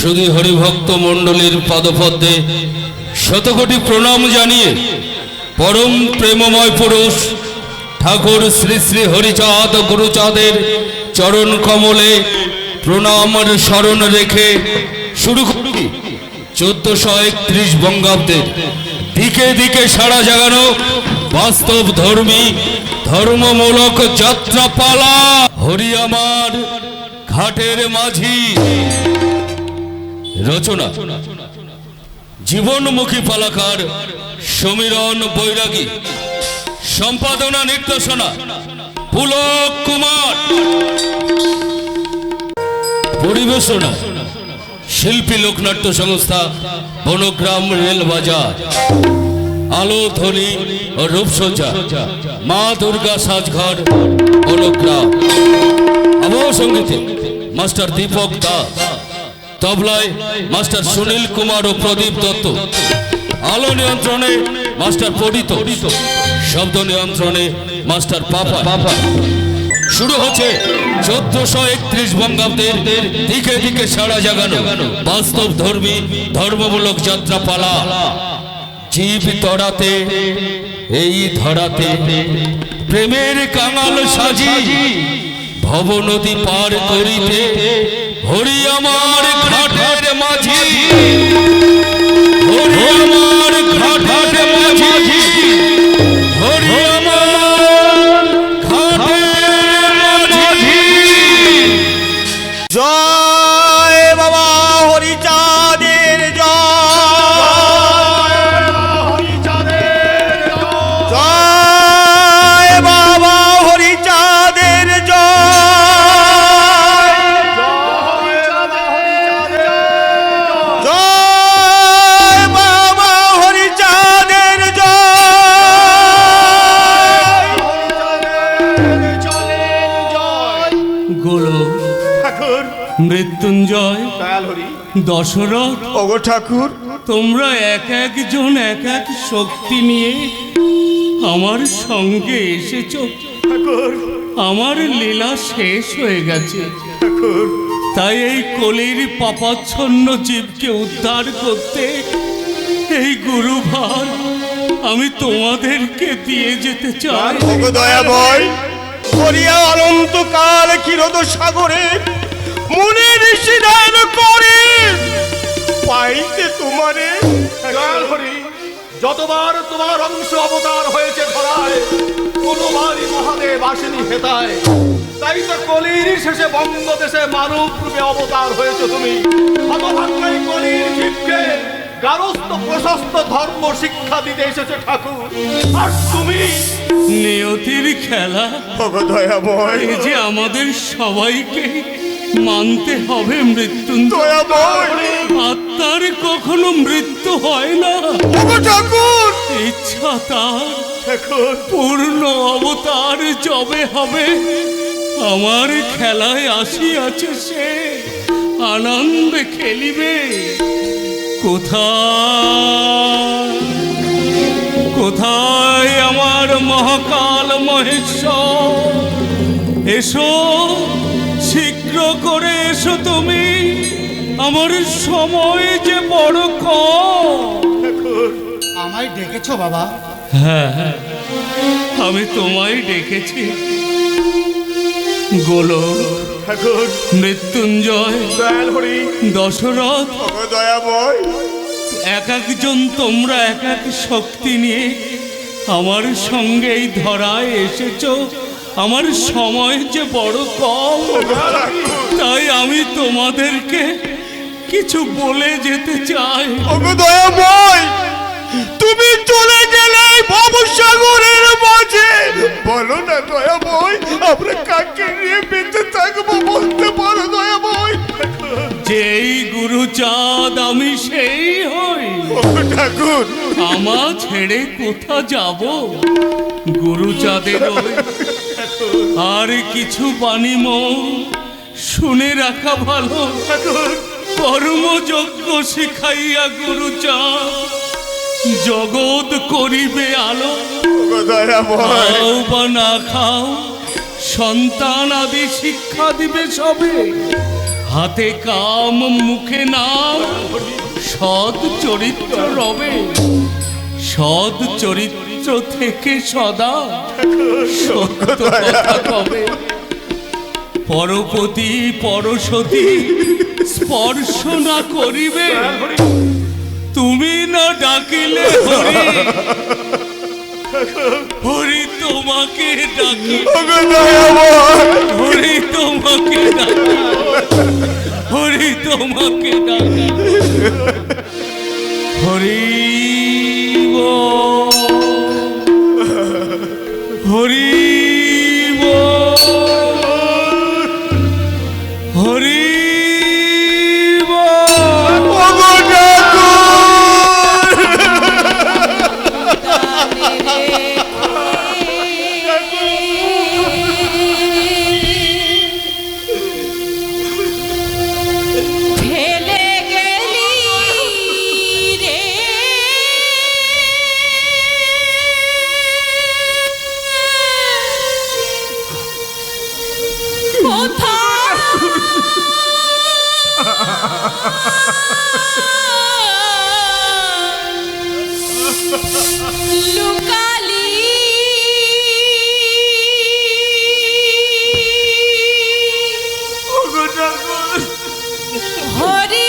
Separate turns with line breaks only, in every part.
শুধু হরিভক্ত মণ্ডলীর পদপদ্মে শতকোটি প্রণাম জানিয়ে পরম প্রেমময় পুরুষ ঠাকুর শ্রী শ্রী হরিচাঁদ গুরুচাঁদের চরণ কমলে প্রণামের স্মরণ রেখে শুরু করি। চোদ্দশো একত্রিশ বঙ্গাব্দের দিকে দিকে সারা জাগানো বাস্তব ধর্মী ধর্মমূলক যাত্রাপালা। হরি আমার ঘাটের মাঝি। রচনা। জীবনমুখী পালাকার সমীরণ বৈরাগী। সম্পাদনা নির্দেশনা, পুলক কুমার। পরিবেশনা, শিল্পী লোকনাট্য সংস্থা, বনগ্রাম রেল বাজার। আলো, ধ্বনি ও রূপসজ্জা, মা দুর্গা সাজঘর বনগ্রাম। আবহ সঙ্গীতে মাস্টার দীপক দাস। তবলায় মাস্টার সুনীল কুমার ও প্রদীপ দত্ত। আলো নিয়ন্ত্রণে মাস্টার পরিত শব্দ নিয়ন্ত্রণে মাস্টার পাপা। পাপা শুরু হচ্ছে চোদ্দশো একত্রিশ বঙ্গাব্দের দিকে দিকে সারা জাগানো। বাস্তব ধর্মী, ধর্মমূলক যাত্রা পালা জীব তড়াতে এই ধরাতে। প্রেমের কাঙাল সাজি। ভব নদী পার করিতে হরি আমার ঘাটের মাঝি। হরি আমার
দশরথ?
ওগো ঠাকুর।
তোমরা এক একজন এক এক শক্তি নিয়ে আমার সঙ্গে এসেছ।
ঠাকুর।
আমার লীলা শেষ হয়ে গেছে।
ঠাকুর।
তাই এই কলির পাপাচ্ছন্ন জীবকে উদ্ধার করতে এই গুরুভার আমি তোমাদেরকে দিয়ে যেতে চাই।
ওগো দয়াময় করিয়া অনন্তকাল ক্ষীরদ সাগরে মুনি ঋষি দান করে। পাইতে তোমারে
দয়াল হরি যতবার তোমার অংশ অবতার হয়েছে ধরায় কোনোবারই মহাদেব আসেনি হেতায়। তাই তো কলির শেষে বঙ্গদেশে মানব রূপে অবতার হয়েছে তুমি। হতভাগ্যাই কলির জীবকে গারস্থ প্রশস্ত ধর্ম শিক্ষা দিতে এসেছে ঠাকুর। আর তুমি?
নিয়তির খেলা। যে আমাদের সবাইকে মানতে হবে মৃত্যুঞ্জয়।
দয়াময়
আত্মার কখনো মৃত্যু হয় না।
ঠাকুর।
ইচ্ছা তার পূর্ণ অবতার যবে হবে। আমার খেলায় আসিয়াছে সে। আনন্দে খেলিবে। কোথায়? কোথায় আমার মহাকাল মহেশ্বর? এসো। শীঘ্র করে এসো তুমি। আমার সময় যে বড়
আমায় ডেকেছো বাবা?
হ্যাঁ হ্যাঁ আমি তোমায় ডেকেছি। গোলো
ঠাকুর।
মৃত্যুঞ্জয়
দয়াল হরি।
দশরথ।
দয়াময়
এক একজন তোমরা এক এক শক্তি নিয়ে আমার সঙ্গেই ধরায় এসেছ। আমার সময় যে বড় কম তাই আমি তোমাদেরকে কিছু বলে যেতে চাই।
তুমি চলে গেলে ভবসাগরের মাঝে। বলো না দয়াময় আমরা কাকে নিয়ে বেঁচে থাকব বলতে পারো দয়াময়।
যেই গুরুচাঁদ আমি সেই হই।
ঠাকুর।
আমা ছেড়ে কোথা যাব? গুরুচাঁদের ওই আর কিছু বাণী মৌ শুনে রাখা ভালো। কর্মযজ্ঞ শিখাইয়া গুরু চা। জগৎ করিবে আলো। খাও বা না খাও সন্তান আদি শিক্ষা দিবে সবে।
হাতে কাম মুখে নাম সৎ চরিত্র রবে। সৎ চরিত্র থেকে সদা সত্য কথা কবে? পরপতি পরসতী স্পর্শ না করিবে। তুমি না ডাকিলে হরি। হরি তোমাকে ডাকি। হরি তোমাকে ডাকি। হরি তোমাকে ডাকি। হরি বল, হরি হরি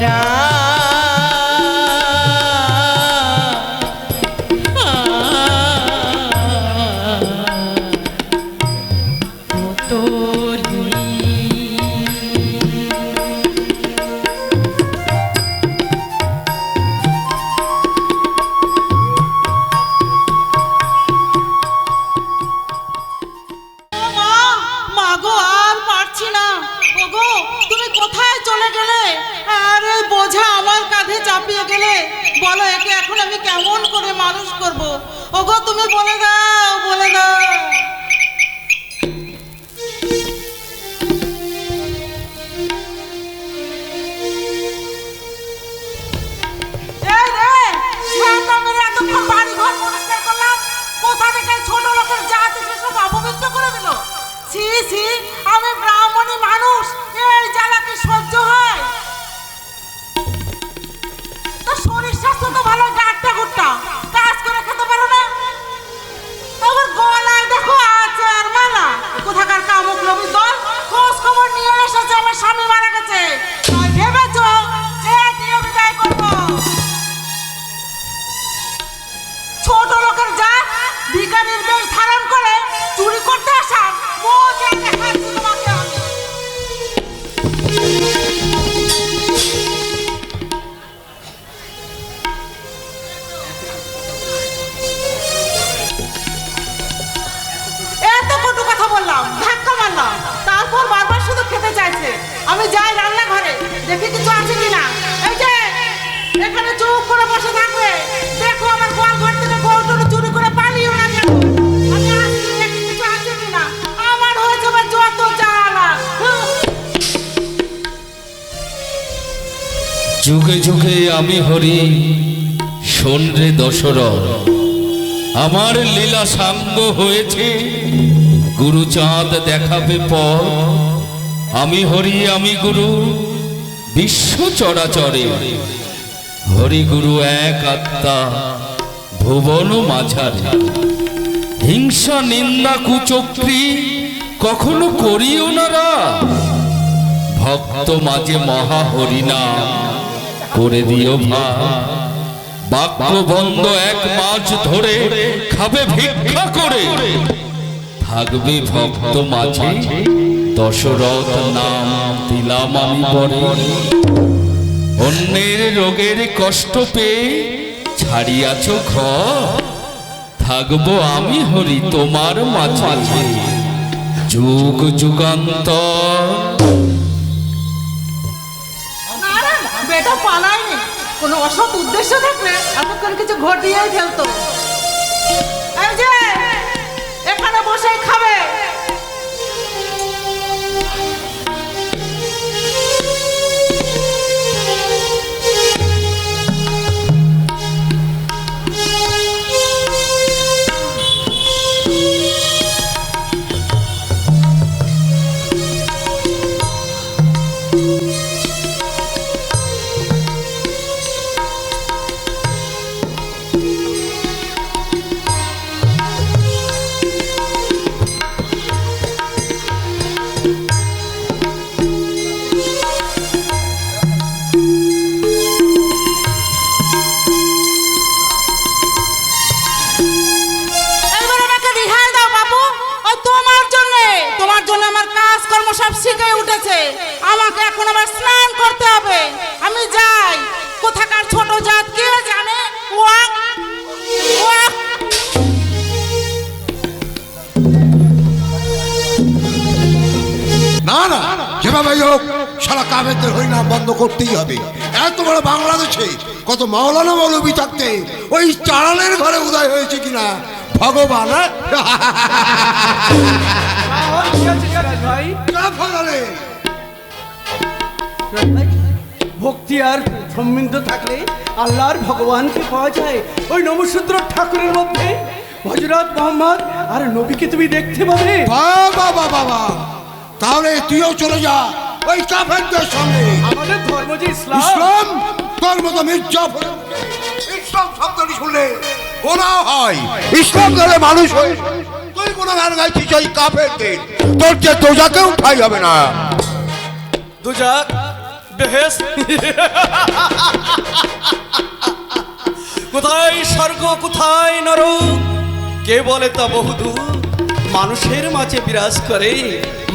পরা
ছি, ছি, আমি ব্রাহ্মণী মানুষ এই জ্বালা সহ্য হয়? তো শরীর স্বাস্থ্য তো ভালো গাট্টা গুট্টা কাজ করে খেতে পারো না? তোমার গলায় দেখো আছে আর মালা। কোথাকার কামুক লোভী দল খোঁজ খবর নিয়ে এসেছে আমার স্বামী মারা গেছে। আমি যাই রান্নাঘরে দেখি কিছু আছে কিনা
যুগে যুগে আমি হরি রে দশরথ, আমার লীলা সাঙ্গ হয়েছে, গুরুচাঁদ দেখাবে পর, আমি হরি, আমি গুরু, বিশ্ব চরাচরে। হরি গুরু এক আত্মা, ভুবন মাঝারে। হিংসা, নিন্দা, কুচক্রি, কখনো করিও না ভক্ত মাঝে মহা হরিনাম। করে দিও ভাই বাক্য বন্ধ এক মাস ধরে খাবে ভিক্ষা করে। থাকবে ভক্ত মাঝে। দশরথ নাম দিলাম আমি পরে। অন্যের রোগের কষ্ট পেয়ে ছাড়িয়াছ ঘর। থাকব আমি হরি তোমার মাঝে। যুগ যুগান্তর।
বেটা পালায়নি। কোনো অসৎ উদ্দেশ্য থাকলে এতক্ষণ কিছু ঘটিয়েই ফেলতো। এখানে বসেই খাবে।
হোক সারা হরিনাম বন্ধ করতেই হবে। এত বড় বাংলাদেশে কত মাওলানা মৌলবী থাকতে ওই চালানের ঘরে উদয় হয়েছে কিনা? ভগবান হ্যাঁ?
ভক্তি আর সম্মিলিত থাকলে আল্লাহর ভগবানকে পাওয়া যায়। ওই নবসূত্র ঠাকুরের মধ্যে। হজরত মোহাম্মদ আর নবীকে তুমি দেখতে পাবে।
বাবা বাবা বাবা তাহলে তুইও চলে যা। ওই কাফেরদের সঙ্গে।
আমাদের ধর্ম যে ইসলাম।
ইসলাম ইসলাম শব্দটি শুনলে গোনা হয়। ইসলাম ধরে মানুষ হয়ে। তুই কোনো গান গাইছিস ওই কাফেরদের। তোর যে দোজাকে উঠাই হবে না।
দুজাক
বেহেস। কোথায় স্বর্গ কোথায় নর কে বলে তা বহুদূর? মানুষের মাঝে বিরাজ করে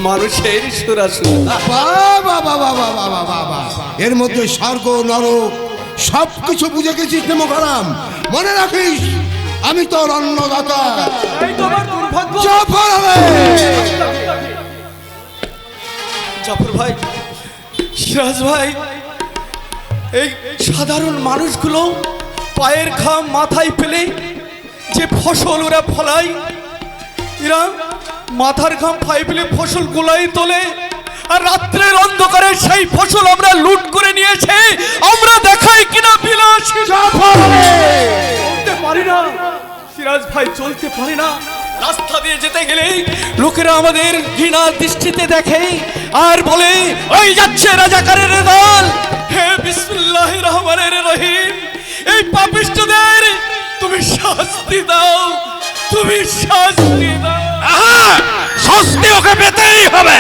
মানুষের সুরাসুর।
বাবা বাবা বাবা বাবা বাবা এর মধ্যে স্বর্গ নরক সব কিছু বুঝে গেছিস নেমকারাম মনে রাখিস আমি তোর অন্নদাতা।
এই
জাফর
জাফর ভাই সিরাজ ভাই এই সাধারণ মানুষগুলো পায়ের ঘাম মাথায় ফেলে যে ফসল ওরা ফলায় এরা মাথার ঘাম ফেলে ফসল গোলাই তোলে, আর রাত্রের অন্ধকারে সেই ফসল আমরা লুট করে নিয়েছে। আমরা দেখাই কিনা বিলাসী পারি না। সিরাজ ভাই, চলতে পারি না। রাস্তা দিয়ে যেতে গেলে লোকেরা আমাদের ঘৃণা দৃষ্টিতে দেখে, আর বলে, ওই যাচ্ছে রাজাকারের দল। হে বিসমুল্লাহ রহমানের রহিম, এই পাপিষ্টদের তুমি শাস্তি দাও। তুমি শাস্তি
শাস্তি ওকে পেতেই হবে।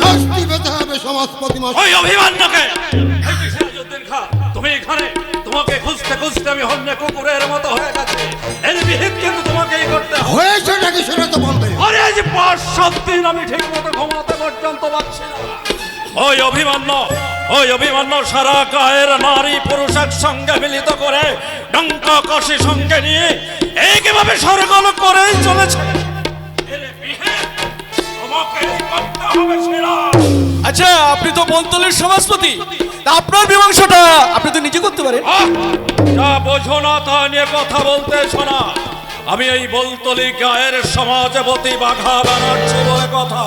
শাস্তি পেতে হবে সমাজপতি
ওই অভিমান্যকে।
তুমি এখানে তোমাকে খুঁজতে খুঁজতে আমি হন্যে কুকুরের মতো হয়ে গেছে। এর বিহিত কিন্তু তোমাকেই করতে
হয়েছে নাকি সেটা তো বলবে
আরে আজ পাঁচ সাত দিন আমি ঠিক মতো ঘুমাতে পর্যন্ত পারছি না। ওই অভিমান্য ওই অভিমান্য সারা গায়ের নারী পুরুষ সঙ্গে মিলিত করে ডঙ্কা কষি সঙ্গে নিয়ে এই কীভাবে সরগল করেই চলেছে।
আচ্ছা আপনি তো বন্তলের সমাজপতি। আপনার মীমাংসাটা আপনি তো নিজে করতে পারেন!
যা বোঝো না তা নিয়ে কথা বলতে শোনা। আমি এই বলতলি গায়ের সমাজবতী বাঘা বানাচ্ছি বলে কথা।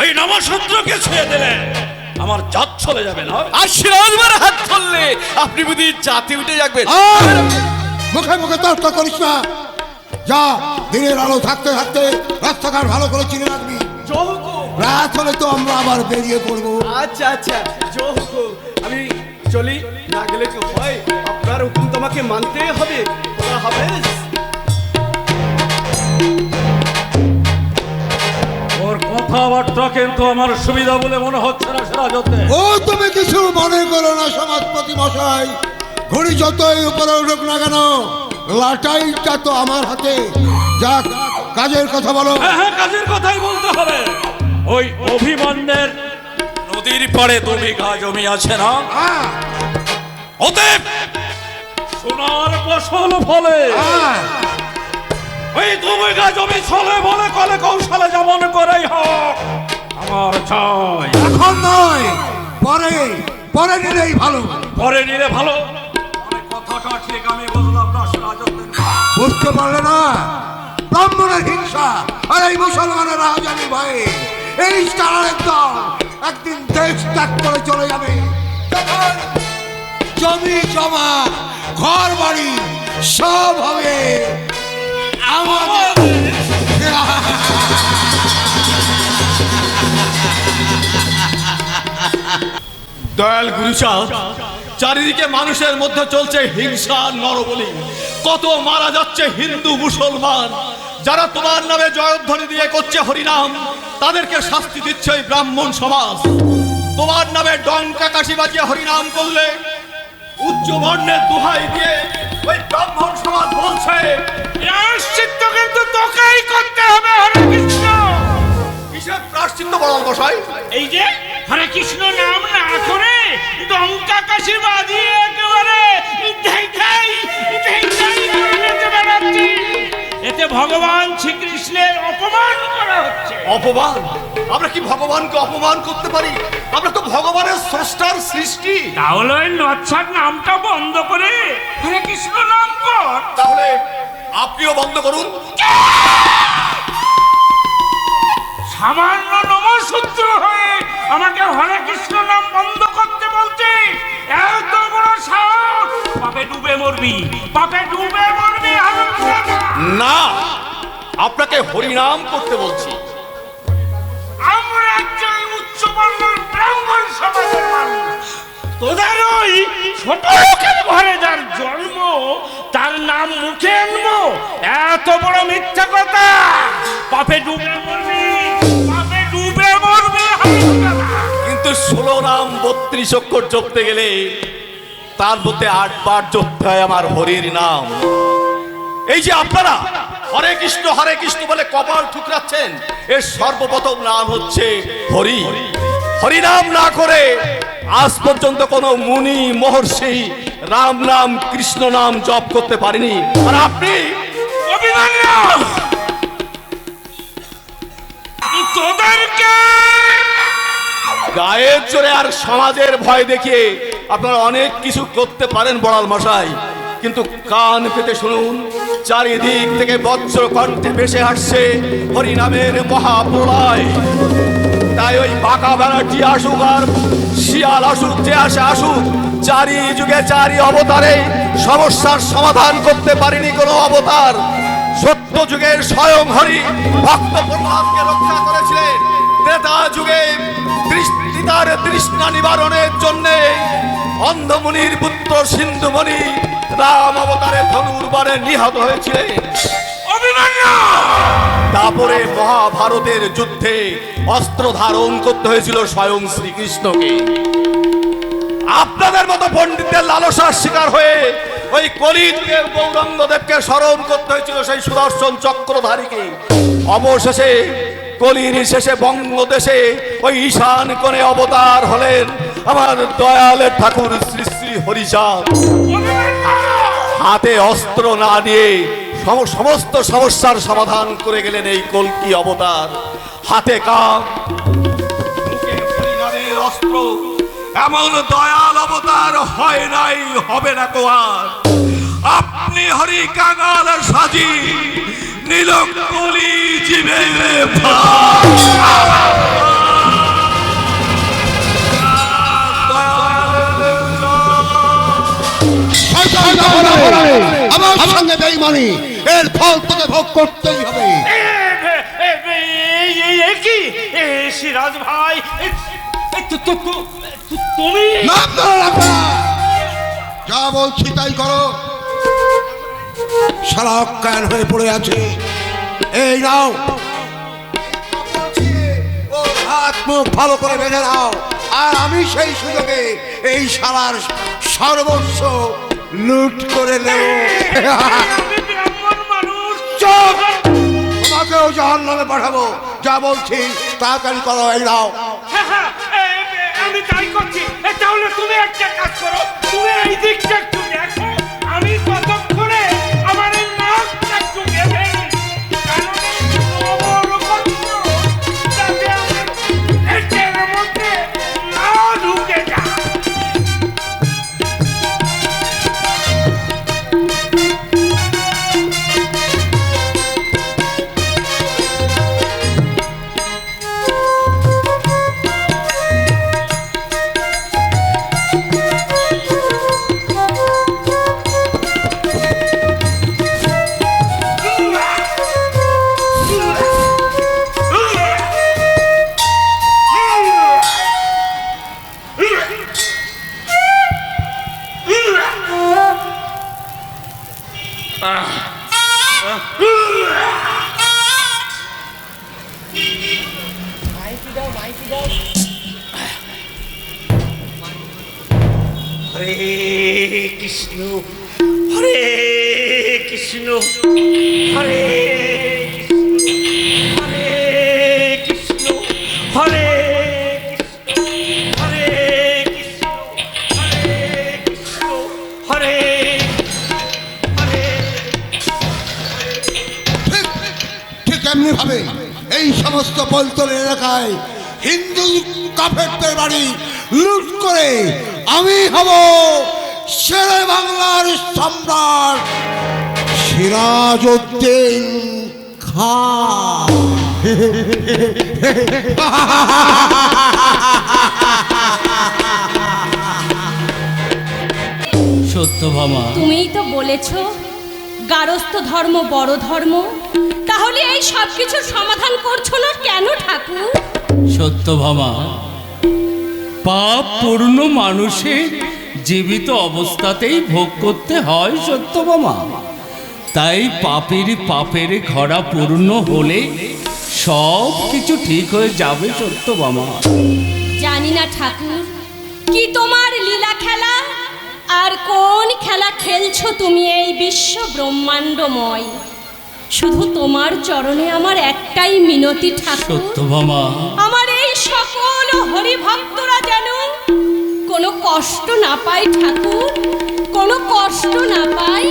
ওই নমশূদ্রকে ছুঁয়ে দিলে আমার জাত চলে যাবে না।
আর সিরাজবার হাত ধরলে। আপনি বুঝি জাতি উঠে যাবেন
আর মুখে মুখে তর্ক করিস না। যা দিনের আলো থাকতে থাকতে রাস্তাঘাট ভালো করে চিনে রাখবি। রাত হলে তো আমরা আবার বেরিয়ে পড়ব।
আচ্ছা আচ্ছা জো হুকুম। আমি চলি না গেলে কি হয়? আপনার হুকুম তোমাকে মানতে হবে। খোদা
কথাবার্তা কিন্তু আমার সুবিধা বলে মনে হচ্ছে না সিরাজতে
ও তুমি কিছু মনে করো না সমাজপতি মশাই। ঘড়ি যতই উপরে উঠুক না কেন লাটাইটা তো আমার হাতে। যাক কাজের কথা বলো।
হ্যাঁ হ্যাঁ কাজের কথাই বলতে হবে। ওই অভিমান্যের নদীর পাড়ে দু বিঘা জমি আছে না?
আহ,
ওতে সোনার ফসল ফলে
আহ,
ওই দু বিঘা জমি ছলে বলে কলে কৌশলে যেমন করেই হোক আমার চাই।
এখন নয় পরে পরে নিলেই ভালো।
পরে নিলে ভালো। কথাটা ঠিক আমি বুঝলাম না সিরাজউদ্দিন
বুঝতে পারলে না? ব্রাহ্মণের হিংসা আর এই মুসলমানের রাজানি ভয়ে এই স্টারের দল একদিন দেশ ত্যাগ করে চলে যাবে। জমি জমা ঘর বাড়ি সব হবে।
দয়াল গুরুচা চারিদিকে মানুষের মধ্যে চলছে হিংসা, নরবলি। কত মারা যাচ্ছে হিন্দু, মুসলমান। যারা তোমার নামে জয়ধ্বনি দিয়ে করছে হরিনাম, তাদেরকে শাস্তি দিচ্ছে ওই ব্রাহ্মণ সমাজ। তোমার নামে ডঙ্কা কাশি বাজিয়ে হরিনাম করলে উচ্চ বর্ণের দোহাই দিয়ে ওই ব্রাহ্মণ সমাজ বলছে
এই যে হরে কৃষ্ণ নাম না করে ডঙ্কা কাশি বাজিয়ে একেবারে। এতে ভগবান শ্রীকৃষ্ণের অপমান করা হচ্ছে।
অপমান? আমরা কি ভগবানকে অপমান করতে পারি? আমরা তো ভগবানের স্রষ্টার সৃষ্টি।
তাহলে নচ্ছার নামটা বন্ধ করে হরে কৃষ্ণ নাম কর।
তাহলে আপনিও বন্ধ করুন।
সামান্য নমসূত্র হয়ে আমাকে হরে কৃষ্ণ নাম বন্ধ করতে বলছে। এত বড় সাহস! পাপে ডুবে মরবি। পাপে ডুবে মরবি।
না আপনাকে হরিনাম করতে বলছি।
আমরা একজন উচ্চ বর্ণের ব্রাহ্মণ সমাজের মানুষ। তোদের ওই ছোট লোকের ঘরে যার জন্ম তার নাম মুখে আনব। এত বড় মিথ্যা কথা! পাপে ডুবে মরবি।
কিন্তু
ষোলো নাম বত্রিশ অক্ষর জপতে গেলে তার মধ্যে আটবার জপতে হয় আমার হরির নাম। এই যে আপনারা, হরে কৃষ্ণ হরে কৃষ্ণ বলে কপাল ঠুকরাচ্ছেন, এর সর্বপ্রথম নাম হচ্ছে হরি। হরি নাম না করে আজ পর্যন্ত কোনো মুনি, মহর্ষি রাম নাম, কৃষ্ণ নাম জপ করতে পারেনি। আর আপনি
তোদেরকে
গায়ের জোরে আর সমাজের ভয় দেখিয়ে আপনারা অনেক কিছু করতে পারেন বড়াল মশাই। কিন্তু কান পেতে শুনুন, চারিদিক থেকে বজ্র কণ্ঠে ভেসে আসছে হরিনামের মহাপ্রলয়। তাই ওই বাঁকা বেড়াটি আসুক আর শিয়াল আসুক, যে আসে আসুক চারি যুগে চারি অবতারে সমস্যার সমাধান করতে পারেনি কোনো অবতার। সত্য যুগের স্বয়ং হরি ভক্ত প্রহ্লাদকে রক্ষা করেছিলেন। ত্রেতা যুগে তৃষ্ণার তৃষ্ণা নিবারণের জন্য অন্ধমুনির পুত্র সিন্ধুমণি রাম অবতারে ধনুর্বারে নিহত হয়েছিলেন।
অভিমন্যু!
তারপরে মহাভারতের যুদ্ধে অস্ত্র ধারণ করতে হয়েছিল স্বয়ং শ্রীকৃষ্ণকে। আপনাদের মতো পণ্ডিতদের লালসার শিকার হয়ে ওই কলিযুগের গৌরঙ্গদেবকে স্মরণ করতে হয়েছিল সেই সুদর্শন চক্রধারীকে। অবশেষে কলির শেষে বঙ্গদেশে ওই ঈশান কোণে অবতার হলেন আমার দয়ালের ঠাকুর শ্রী শ্রী হরিচাঁদ। হাতে অস্ত্র না সম- সমস্ত সমস্যার সমাধান করে গেলেন এই কলকি অবতার। হাতে কাম অস্ত্র, এমন দয়াল অবতার হয় নাই, হবে না তো আর। আপনি হরি কাঙাল সাজি নীল কলি জীবে
আমার সঙ্গে বেইমানি এর ফল তোকে ভোগ করতেই হবে
কি সিরাজ ভাই তুমি
যা বলছি তাই করো সারা অজ্ঞান হয়ে পড়ে আছে। এই নাও। ভালো করে বেঁধে নাও। আর আমি সেই সুযোগে এই শালার সর্বস্ব লুট করে নেব। তোমাকেও নামে পাঠাবো। যা বলছি তাড়াতাড়ি করো এই নাও।
হ্যাঁ, হ্যাঁ, আমি তাই করছি। তাহলে তুমি একটা কাজ করো। তুমি এই দিকটা একটু দেখো। হরে কৃষ্ণ হরে কৃষ্ণ, হরে হরে কৃষ্ণ, হরে
এই সমস্ত বলতল এলাকায় হিন্দু কাফেরদের বাড়ি লুট করে আমি হব শেরে বাংলার সম্রাট সিরাজ উদ্দিন খান
সত্যভামা
তুমিই তো বলেছ গারস্থ ধর্ম বড় ধর্ম। তাহলে এই সব কিছুর সমাধান করছ না কেন ঠাকুর?
সত্যভামা পাপ পূর্ণ মানুষে জীবিত অবস্থাতেই ভোগ করতে হয় সত্যভামা তাই পাপের পাপের ঘরা পূর্ণ হলে সব কিছু ঠিক হয়ে যাবে সত্যভামা
জানি না ঠাকুর, কি তোমার লীলা খেলা? আর কোন খেলা খেলছো তুমি এই বিশ্ব ব্রহ্মাণ্ডময়? শুধু তোমার চরণে আমার একটাই মিনতি ঠাকুর।
সত্যভামা
আমার এই সকল হরিভক্তরা যেন কোনো কষ্ট না পায় ঠাকুর কোনো কষ্ট না পায়